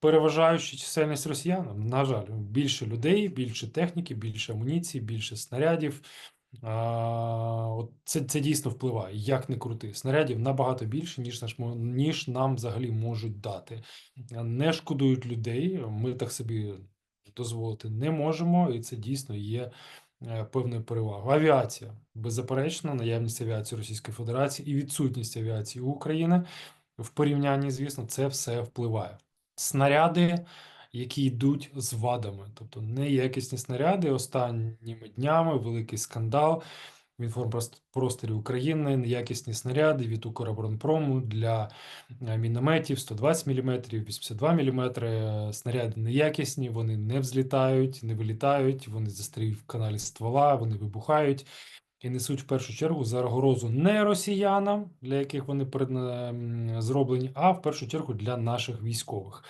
переважаюча чисельність росіян. На жаль, більше людей, більше техніки, більше амуніції, більше снарядів. От це, це дійсно впливає. Як не крути. Снарядів набагато більше, ніж, наш, ніж нам взагалі можуть дати. Не шкодують людей. Ми так собі дозволити не можемо, і це дійсно є е, певною перевагою. Авіація. Беззаперечно, наявність авіації Російської Федерації і відсутність авіації України в порівнянні, звісно, це все впливає. Снаряди, які йдуть з вадами, тобто неякісні снаряди. Останніми днями великий скандал в інформпросторі України, неякісні снаряди від Укроборонпрому для е, мінометів 120 мм, 82 мм. Снаряди неякісні, вони не взлітають, не вилітають, вони застряють в каналі ствола, вони вибухають і несуть в першу чергу загрозу не росіянам, для яких вони зроблені, а в першу чергу для наших військових.